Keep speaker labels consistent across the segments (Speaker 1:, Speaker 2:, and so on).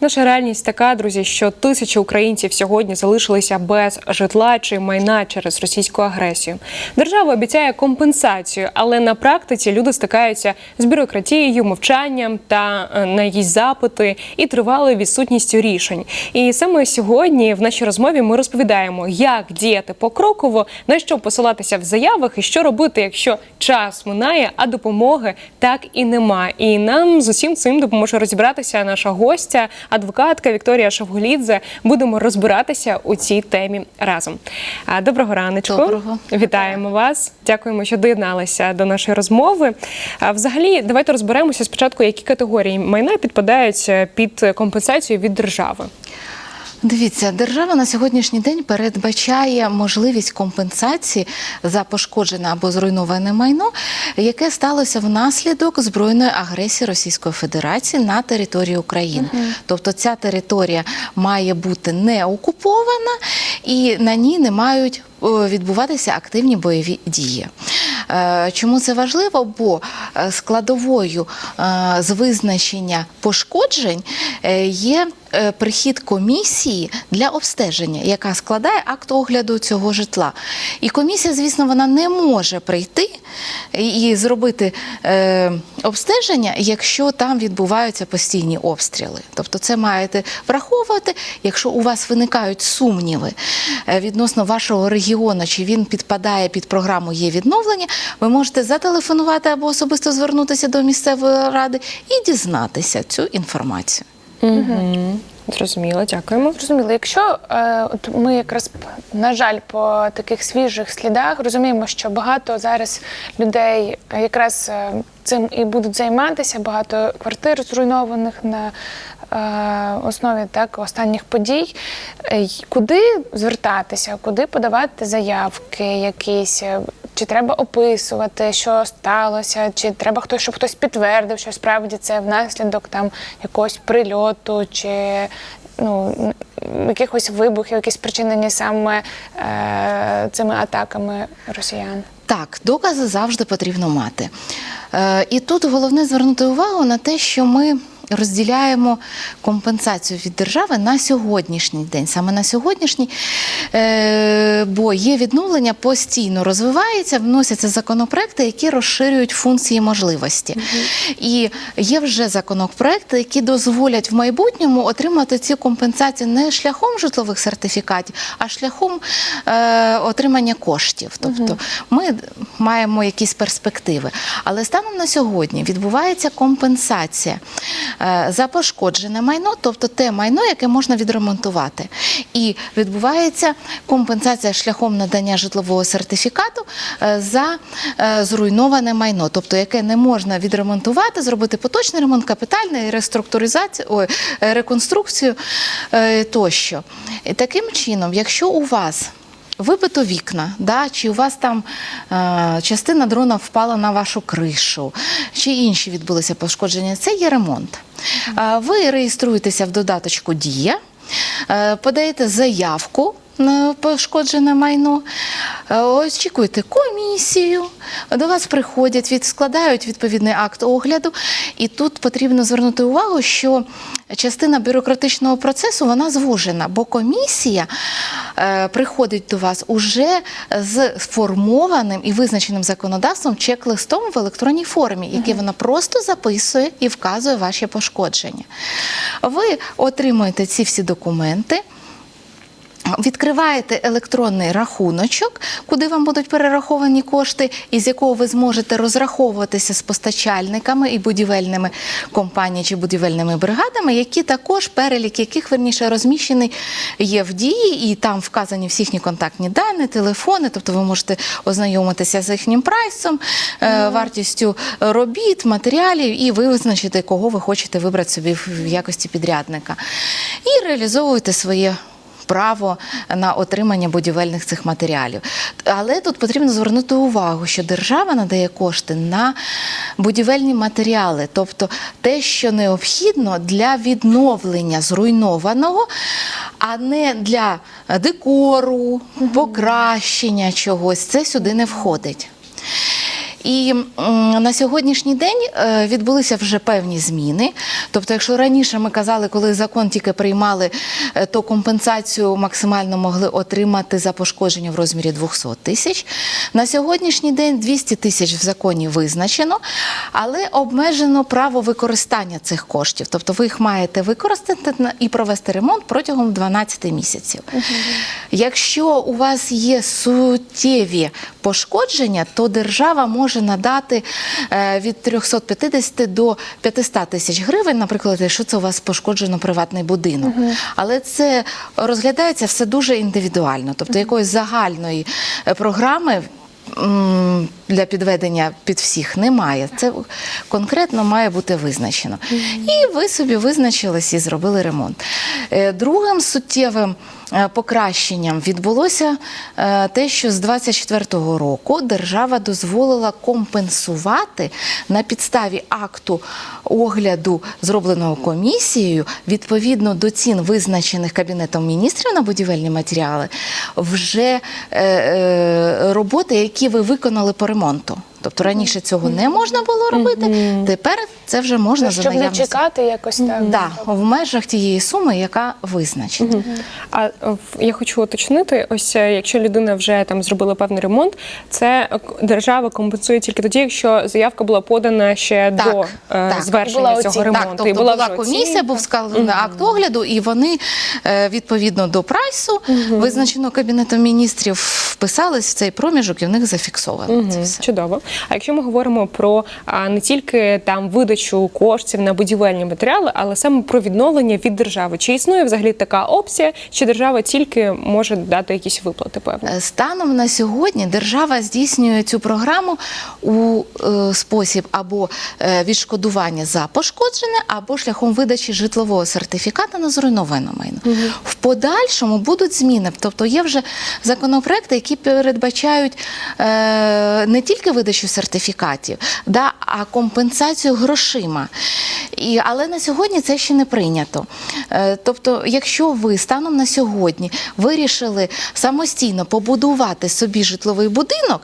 Speaker 1: Наша реальність така, друзі, що тисячі українців сьогодні залишилися без житла чи майна через російську агресію. Держава обіцяє компенсацію, але на практиці люди стикаються з бюрократією, мовчанням та е, на її запити і тривалою відсутністю рішень. І саме сьогодні в нашій розмові ми розповідаємо, як діяти покроково, на що посилатися в заявах і що робити, якщо час минає, а допомоги так і нема. І нам з усім цим допоможе розібратися наша гостя, адвокатка Вікторія Шавголідзе. Будемо розбиратися у цій темі разом. Доброго раночку.
Speaker 2: Доброго.
Speaker 1: Вітаємо вас. Дякуємо, що доєдналися до нашої розмови. Взагалі, давайте розберемося спочатку, які категорії майна підпадають е, під компенсацію від держави.
Speaker 2: Дивіться, держава на сьогоднішній день передбачає можливість компенсації за пошкоджене або зруйноване майно, яке сталося внаслідок збройної агресії Російської Федерації на території України. Тобто ця територія має бути не окупована і на ній не мають відбуватися активні бойові дії. Е, Чому це важливо? Бо е, складовою е, з визначення пошкоджень е, є е, прихід комісії для обстеження, яка складає акт огляду цього житла. І комісія, звісно, вона не може прийти і зробити е, обстеження, якщо там відбуваються постійні обстріли. Тобто, це маєте враховувати, якщо у вас виникають сумніви е, відносно вашого регіону, чи він підпадає під програму є відновлення, ви можете зателефонувати або особисто звернутися до місцевої ради і дізнатися цю інформацію.
Speaker 1: Угу. Зрозуміло, дякуємо.
Speaker 3: Зрозуміло, якщо е, от ми якраз на жаль по таких свіжих слідах розуміємо, що багато зараз людей е, якраз е, цим і будуть займатися, багато квартир зруйнованих на основі так останніх подій. Е, Куди звертатися, куди подавати заявки якісь? е, Чи треба описувати, що сталося, чи треба хтось, щоб хтось підтвердив, що справді це внаслідок там якогось прильоту, чи ну, якихось вибухів, які спричинені саме е, цими атаками росіян.
Speaker 2: Так, докази завжди потрібно мати. Е, і тут головне звернути увагу на те, що ми розділяємо компенсацію від держави на сьогоднішній день. Саме на сьогоднішній, е, бо є відновлення, постійно розвивається, вносяться законопроекти, які розширюють функції можливості. І є вже законопроекти, які дозволять в майбутньому отримати ці компенсації не шляхом житлових сертифікатів, а шляхом е, отримання коштів. Тобто ми маємо якісь перспективи. Але станом на сьогодні відбувається компенсація за пошкоджене майно, тобто те майно, яке можна відремонтувати. І відбувається компенсація шляхом надання житлового сертифікату е, за е, зруйноване майно, тобто яке не можна відремонтувати, зробити поточний ремонт, капітальний реструктуризацію, е, реконструкцію е, тощо. Таким чином, якщо у вас Вибито вікна, да, чи у вас там е, частина дрона впала на вашу кришу, чи інші відбулися пошкодження, це є ремонт. Е, ви реєструєтеся в додаточку Дія, е, подаєте заявку на пошкоджене майно, е, очікуєте комісію, до вас приходять, від, складають відповідний акт огляду. І тут потрібно звернути увагу, що частина бюрократичного процесу вона звужена, бо комісія е, приходить до вас уже з сформованим і визначеним законодавством чек-листом в електронній формі, який вона просто записує і вказує ваші пошкодження. Ви отримуєте ці всі документи. Відкриваєте електронний рахуночок, куди вам будуть перераховані кошти, із якого ви зможете розраховуватися з постачальниками і будівельними компаніями чи будівельними бригадами, які також перелік яких верніше розміщений є в дії, і там вказані всі їхні контактні дані, телефони. Тобто ви можете ознайомитися з їхнім прайсом, е, вартістю робіт, матеріалів, і ви визначите, кого ви хочете вибрати собі в якості підрядника, і реалізовуєте своє право на отримання будівельних цих матеріалів. Але тут потрібно звернути увагу, що держава надає кошти на будівельні матеріали, тобто те, що необхідно для відновлення зруйнованого, а не для декору, покращення чогось. Це сюди не входить. І на сьогоднішній день е, відбулися вже певні зміни. Тобто, якщо раніше ми казали, коли закон тільки приймали, е, то компенсацію максимально могли отримати за пошкодження в розмірі 200 тисяч. На сьогоднішній день 200 тисяч в законі визначено, але обмежено право використання цих коштів. Тобто ви їх маєте використати і провести ремонт протягом 12 місяців. Якщо у вас є суттєві пошкодження, то держава може надати е, від 350 до 500 тисяч гривень, наприклад, якщо це у вас пошкоджено приватний будинок. Але це розглядається все дуже індивідуально, тобто якоїсь загальної е, програми. Для підведення під всіх немає. Це конкретно має бути визначено. І ви собі визначились і зробили ремонт. Е, Другим суттєвим покращенням відбулося е, те, що з 24-го року держава дозволила компенсувати на підставі акту огляду, зробленого комісією, відповідно до цін, визначених Кабінетом міністрів на будівельні матеріали, вже е, е, роботи, які ви виконали по ремонту. Тобто раніше цього не можна було робити, тепер це вже можна за
Speaker 3: Щоб не чекати якось так.
Speaker 2: Да, в межах тієї суми, яка визначена.
Speaker 1: А е, я хочу уточнити: ось е, якщо людина вже там зробила певний ремонт, це держава компенсує тільки тоді, якщо заявка була подана ще
Speaker 2: Так,
Speaker 1: до е,
Speaker 2: так.
Speaker 1: звершення
Speaker 3: Була
Speaker 1: цього
Speaker 3: оцінка.
Speaker 1: ремонту.
Speaker 2: Так, тобто
Speaker 1: І
Speaker 2: була,
Speaker 1: вже
Speaker 2: комісія, був складений акт огляду, і вони відповідно до прайсу, визначеного кабінетом міністрів, вписались в цей проміжок і в них зафіксовано це все.
Speaker 1: Чудово. А якщо ми говоримо про не тільки там видачу коштів на будівельні матеріали, але саме про відновлення від держави, чи існує взагалі така опція, чи держава тільки може дати якісь виплати? Певно.
Speaker 2: Е, Станом на сьогодні держава здійснює цю програму у е, спосіб або е, відшкодування за пошкоджене, або шляхом видачі житлового сертифіката на зруйноване майно. В подальшому будуть зміни. Тобто є вже законопроекти, які передбачають не тільки видачу сертифікатів, да, а компенсацію грошима. І, але на сьогодні це ще не прийнято. Е, тобто, якщо ви станом на сьогодні вирішили самостійно побудувати собі житловий будинок,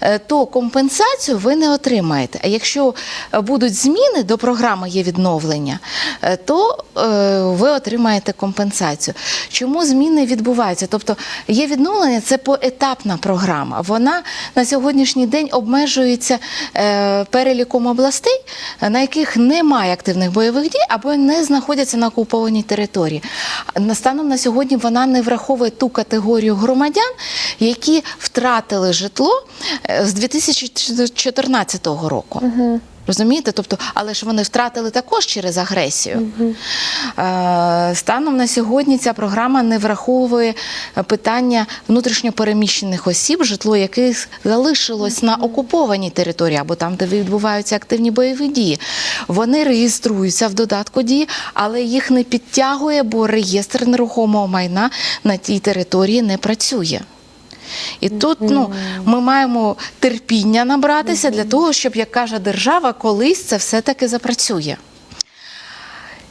Speaker 2: е, то компенсацію ви не отримаєте. А якщо будуть зміни до програми є відновлення, е, то е, ви отримаєте компенсацію. Чому зміни відбуваються? Тобто є відновлення, це поетапна програма. Вона на сьогоднішній день обмежується е, переліком областей, на яких немає активних бойових дій або не знаходяться на окупованій території. Настаном на сьогодні вона не враховує ту категорію громадян, які втратили житло е, з 2014 року. Розумієте? Тобто, але ж вони втратили також через агресію. Е, Станом на сьогодні ця програма не враховує питання внутрішньопереміщених осіб, житло яких залишилось на окупованій території або там, де відбуваються активні бойові дії. Вони реєструються в додатку дії, але їх не підтягує, бо реєстр нерухомого майна на тій території не працює. І тут ну, ми маємо терпіння набратися для того, щоб, як каже держава, колись це все-таки запрацює.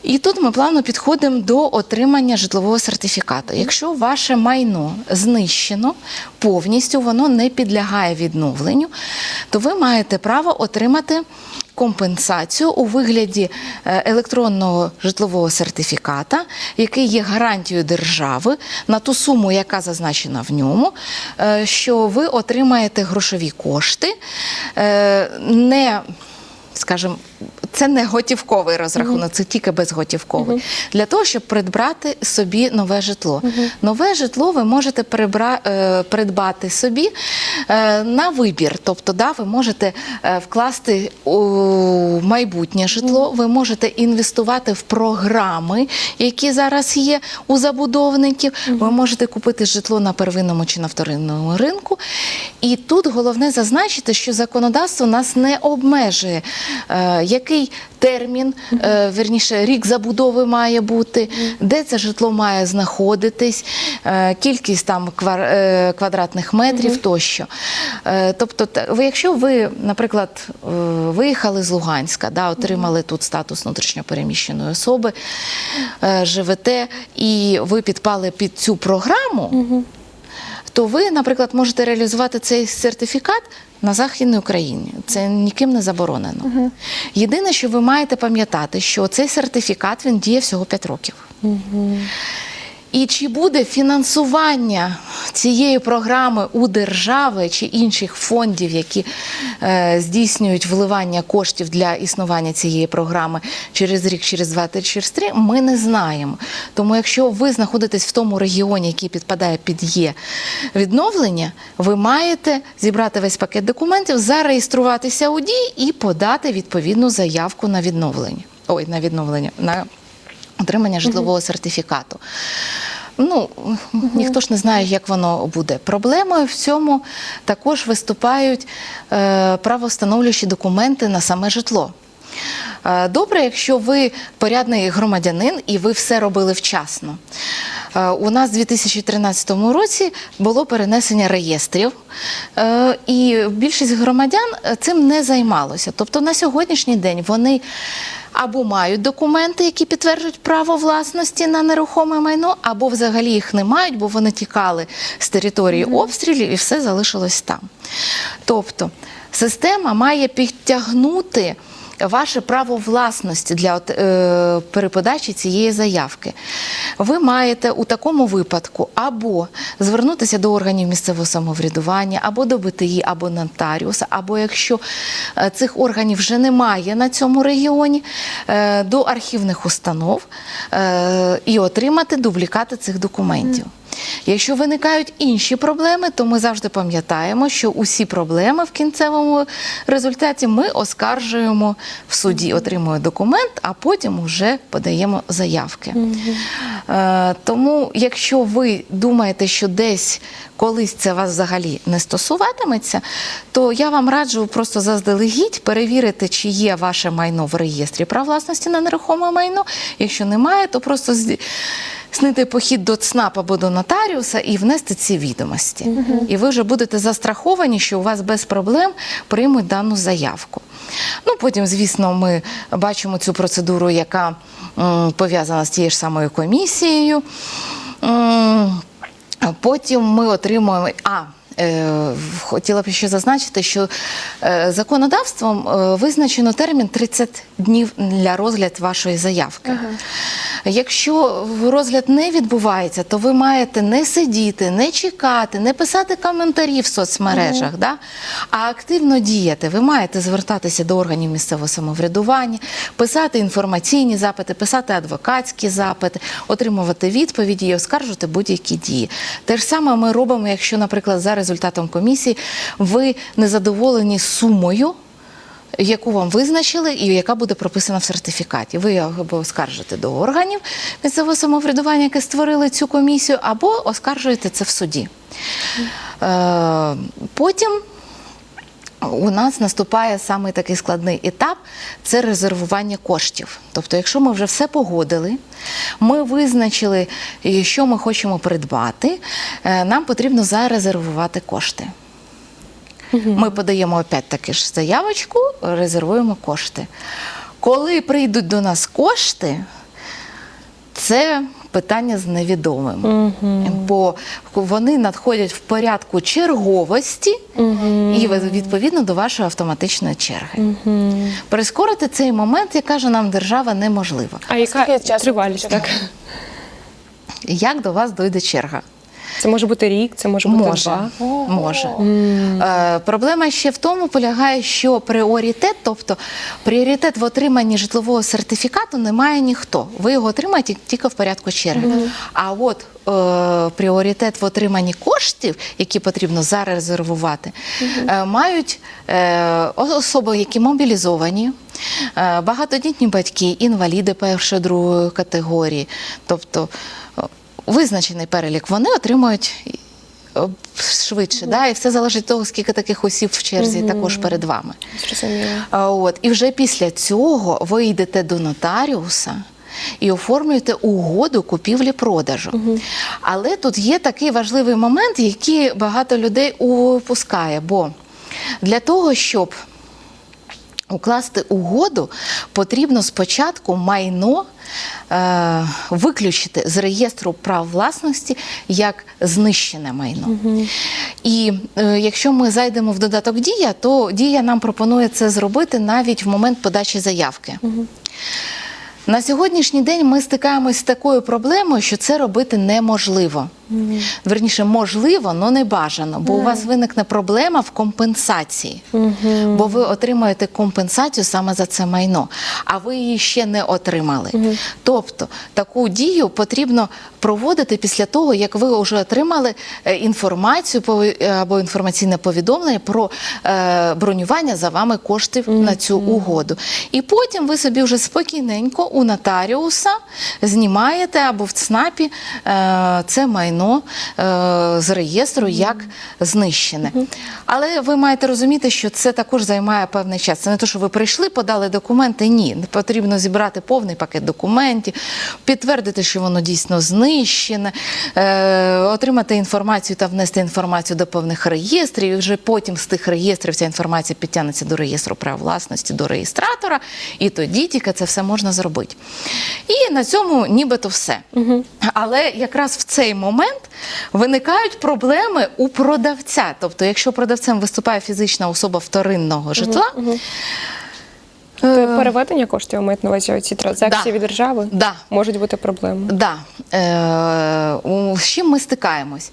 Speaker 2: І тут ми плавно підходимо до отримання житлового сертифікату. Якщо ваше майно знищено повністю, воно не підлягає відновленню, то ви маєте право отримати компенсацію у вигляді е, електронного житлового сертифіката, який є гарантією держави на ту суму, яка зазначена в ньому, е, що ви отримаєте грошові кошти, е, не скажімо, це не готівковий розрахунок, це тільки безготівковий. Для того, щоб придбати собі нове житло. Нове житло ви можете е, придбати собі е, на вибір. Тобто, да, ви можете е, вкласти у майбутнє житло, ви можете інвестувати в програми, які зараз є у забудовників. Ви можете купити житло на первинному чи на вторинному ринку. І тут головне зазначити, що законодавство нас не обмежує, е, який термін, е, верніше, рік забудови має бути, де це житло має знаходитись, е, кількість там е, квадратних метрів тощо. Тобто, якщо ви, наприклад, виїхали з Луганська, да, отримали тут статус внутрішньопереміщеної особи, живете і ви підпали під цю програму то ви, наприклад, можете реалізувати цей сертифікат на Західній Україні. Це ніким не заборонено. Єдине, що ви маєте пам'ятати, що цей сертифікат він діє всього 5 років. І чи буде фінансування цієї програми у держави чи інших фондів, які е, здійснюють вливання коштів для існування цієї програми через рік, через два та через три, ми не знаємо. Тому, якщо ви знаходитесь в тому регіоні, який підпадає під є відновлення, ви маєте зібрати весь пакет документів, зареєструватися у дії і подати відповідну заявку на відновлення. Ой, на відновлення. на отримання житлового сертифікату. Ну, ніхто ж не знає, як воно буде. Проблемою в цьому також виступають е, правовстановлюючі документи на саме житло. Е, Добре, якщо ви порядний громадянин і ви все робили вчасно. Е, У нас в 2013 році було перенесення реєстрів, е, і більшість громадян цим не займалося. Тобто на сьогоднішній день вони або мають документи, які підтверджують право власності на нерухоме майно, або взагалі їх не мають, бо вони тікали з території обстрілів і все залишилось там. Тобто система має підтягнути ваше право власності для е, переподачі цієї заявки. Ви маєте у такому випадку або звернутися до органів місцевого самоврядування, або до БТІ, або нотаріуса, або якщо е, цих органів вже немає на цьому регіоні, е, до архівних установ і отримати дублікати цих документів. Якщо виникають інші проблеми, то ми завжди пам'ятаємо, що усі проблеми в кінцевому результаті ми оскаржуємо в суді, отримуємо документ, а потім вже подаємо заявки. Е, тому, якщо ви думаєте, що десь колись це вас взагалі не стосуватиметься, то я вам раджу просто заздалегідь перевірити, чи є ваше майно в реєстрі прав власності на нерухоме майно. Якщо немає, то просто Снити похід до ЦНАП або до нотаріуса і внести ці відомості. І ви вже будете застраховані, що у вас без проблем приймуть дану заявку. Ну, потім, звісно, ми бачимо цю процедуру, яка пов'язана з тією ж самою комісією. М, Потім ми отримуємо. А, хотіла б ще зазначити, що е, законодавством е, визначено термін 30 днів для розгляд вашої заявки. Якщо розгляд не відбувається, то ви маєте не сидіти, не чекати, не писати коментарі в соцмережах, да? а активно діяти. Ви маєте звертатися до органів місцевого самоврядування, писати інформаційні запити, писати адвокатські запити, отримувати відповіді і оскаржувати будь-які дії. Те ж саме ми робимо, якщо, наприклад, за результатом комісії ви не задоволені сумою яку вам визначили і яка буде прописана в сертифікаті. Ви або оскаржите до органів місцевого самоврядування, яке створили цю комісію, або оскаржуєте це в суді. Е, потім у нас наступає саме такий складний етап це резервування коштів. Тобто, якщо ми вже все погодили, ми визначили, що ми хочемо придбати, е, нам потрібно зарезервувати кошти. Ми подаємо опять таки ж заявочку, резервуємо кошти. Коли прийдуть до нас кошти, це питання з невідомим. Бо вони надходять в порядку черговості і відповідно до вашої автоматичної черги. Прискорити цей момент, як каже нам держава, неможливо.
Speaker 1: А яка тривалість? Так?
Speaker 2: Як до вас дойде черга?
Speaker 1: Це може бути рік, це може бути
Speaker 2: Може,
Speaker 1: два.
Speaker 2: може. Е, проблема ще в тому полягає, що пріоритет, тобто пріоритет в отриманні житлового сертифікату не має ніхто. Ви його отримаєте тільки в порядку черги. А от е, пріоритет в отриманні коштів, які потрібно зарезервувати, е, мають е, особи, які мобілізовані. е, Багатодітні батьки, інваліди першої другої категорії, тобто визначений перелік, вони отримують е, швидше. Да? І все залежить від того, скільки таких осіб в черзі також перед вами. А От, і вже після цього ви йдете до нотаріуса. І оформлюєте угоду купівлі-продажу. Але тут є такий важливий момент, який багато людей упускає. Бо для того, щоб Укласти угоду потрібно спочатку майно е, виключити з реєстру прав власності як знищене майно. І е, якщо ми зайдемо в додаток Дія, то Дія нам пропонує це зробити навіть в момент подачі заявки. На сьогоднішній день ми стикаємось з такою проблемою, що це робити неможливо. Верніше, можливо, але не бажано, бо у вас виникне проблема в компенсації, бо ви отримаєте компенсацію саме за це майно, а ви її ще не отримали. Тобто таку дію потрібно проводити після того, як ви вже отримали е, інформацію або інформаційне повідомлення про е, бронювання за вами коштів на цю угоду. І потім ви собі вже спокійненько у нотаріуса знімаєте або в ЦНАПі е, це майно е, з реєстру як знищене. Але ви маєте розуміти, що це також займає певний час. Це не те, що ви прийшли, подали документи. Ні, потрібно зібрати повний пакет документів, підтвердити, що воно дійсно знищене, е, отримати інформацію та внести інформацію до певних реєстрів. І вже потім з тих реєстрів ця інформація підтягнеться до реєстру прав власності, до реєстратора, і тоді тільки це все можна зробити. І на цьому нібито все. Але якраз в цей момент виникають проблеми у продавця. Тобто, якщо продавцем виступає фізична особа вторинного житла,
Speaker 1: то Переведення коштів мають на увазі ці транзакції
Speaker 2: Да.
Speaker 1: від держави
Speaker 2: Да.
Speaker 1: можуть бути проблеми.
Speaker 2: Да. Е, з чим ми стикаємось?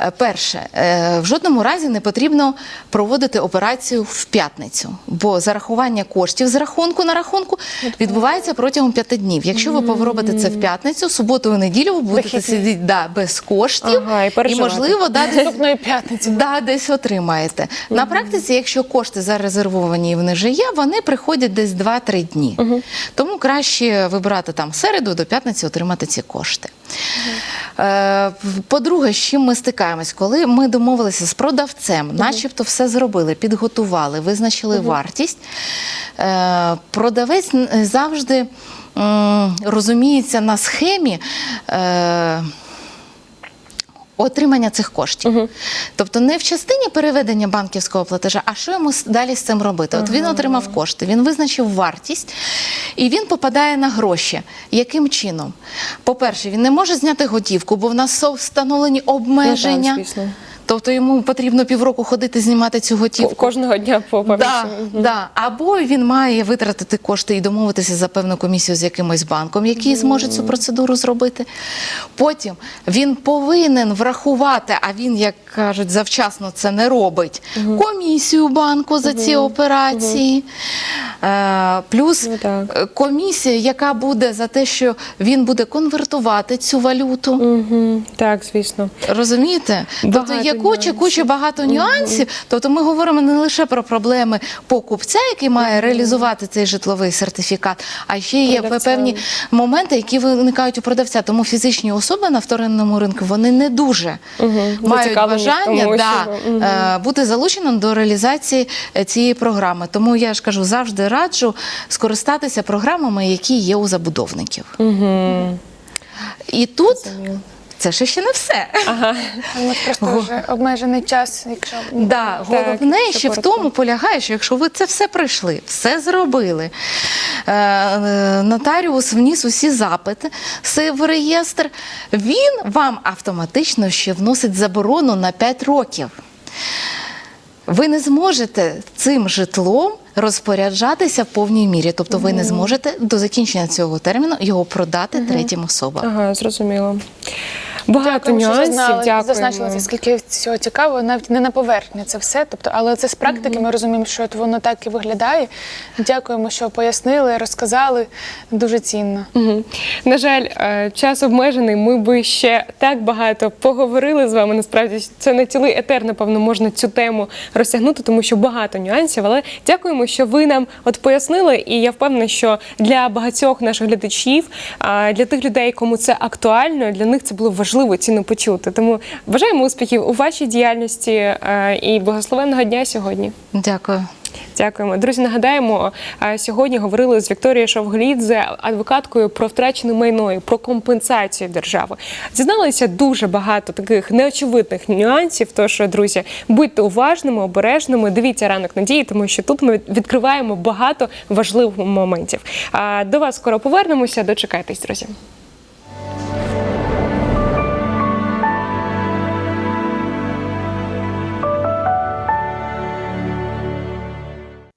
Speaker 2: Е, Перше, е, в жодному разі не потрібно проводити операцію в п'ятницю, бо зарахування коштів з рахунку на рахунку відбувається протягом п'яти днів. Якщо ви поробите це в п'ятницю, суботу і неділю ви будете сидіти да, без коштів
Speaker 1: Ага, і переживати.
Speaker 2: можливо, да, десь
Speaker 3: п'ятниці.
Speaker 2: Да, десь отримаєте. На практиці, якщо кошти зарезервовані і вони вже є, вони приходять десь 2-3 дні. Тому краще вибирати там середу до п'ятниці отримати ці кошти. Е, По-друге, з чим ми стикаємось, коли ми домовилися з продавцем, начебто все зробили, підготували, визначили вартість. е, Продавець завжди розуміється на схемі. Отримання цих коштів. Тобто не в частині переведення банківського платежа, а що йому далі з цим робити? От він отримав кошти, він визначив вартість і він попадає на гроші. Яким чином? По-перше, він не може зняти готівку, бо в нас встановлені обмеження.
Speaker 1: Ну, так.
Speaker 2: Тобто йому потрібно півроку ходити знімати цю готівку.
Speaker 1: Кожного дня по
Speaker 2: Да, да. Або він має витратити кошти і домовитися за певну комісію з якимось банком, який зможе цю процедуру зробити. Потім він повинен врахувати, а він, як кажуть, завчасно це не робить. Комісію банку за ці операції. Е, плюс
Speaker 1: Ну,
Speaker 2: е, комісія, яка буде за те, що він буде конвертувати цю валюту.
Speaker 1: Так, звісно.
Speaker 2: Розумієте? тобто є куча, куча багато нюансів. Тобто ми говоримо не лише про проблеми покупця, який має реалізувати цей житловий сертифікат, а ще є
Speaker 1: Продавця.
Speaker 2: певні моменти, які виникають у продавця. Тому фізичні особи на вторинному ринку вони не дуже мають бажання
Speaker 1: тому,
Speaker 2: да,
Speaker 1: щоб, мгм.
Speaker 2: е, бути залученим до реалізації е, цієї програми. Тому я ж кажу, завжди раджу скористатися програмами, які є у забудовників.
Speaker 1: Угу.
Speaker 2: І тут це ще ще не все.
Speaker 1: Ага.
Speaker 3: Просто вже обмежений час, якщо
Speaker 2: Да, головне
Speaker 1: це
Speaker 2: ще в тому полягає, що якщо ви це все пройшли, все зробили, е, е, нотаріус вніс усі запити в реєстр, він вам автоматично ще вносить заборону на 5 років. Ви не зможете цим житлом розпоряджатися в повній мірі. Тобто ви не зможете до закінчення цього терміну його продати третім особам.
Speaker 1: Ага, зрозуміло. Багато
Speaker 3: що
Speaker 1: нюансів.
Speaker 3: зазнали,
Speaker 1: Дякуємо.
Speaker 3: зазначилися, скільки всього цікавого, навіть не на поверхні це все. Тобто, але це з практики. Ми розуміємо, що от воно так і виглядає. Дякуємо, що пояснили, розказали. Дуже цінно.
Speaker 1: Мгм. На жаль, е, час обмежений. Ми би ще так багато поговорили з вами. Насправді це на цілий етер, напевно, можна цю тему розтягнути, тому що багато нюансів. Але дякуємо, що ви нам от пояснили. І я впевнена, що для багатьох наших глядачів, а, для тих людей, кому це актуально, для них це було важливо цінно почути. Тому бажаємо успіхів у вашій діяльності е, і благословенного дня сьогодні.
Speaker 2: Дякую.
Speaker 1: Дякуємо. Друзі, нагадаємо, сьогодні говорили з Вікторією Шовглідзе, адвокаткою про втрачене майно про компенсацію держави. Дізналися дуже багато таких неочевидних нюансів. Тож, друзі, будьте уважними, обережними. Дивіться ранок надії, тому що тут ми відкриваємо багато важливих моментів. До вас скоро повернемося. Дочекайтесь, друзі.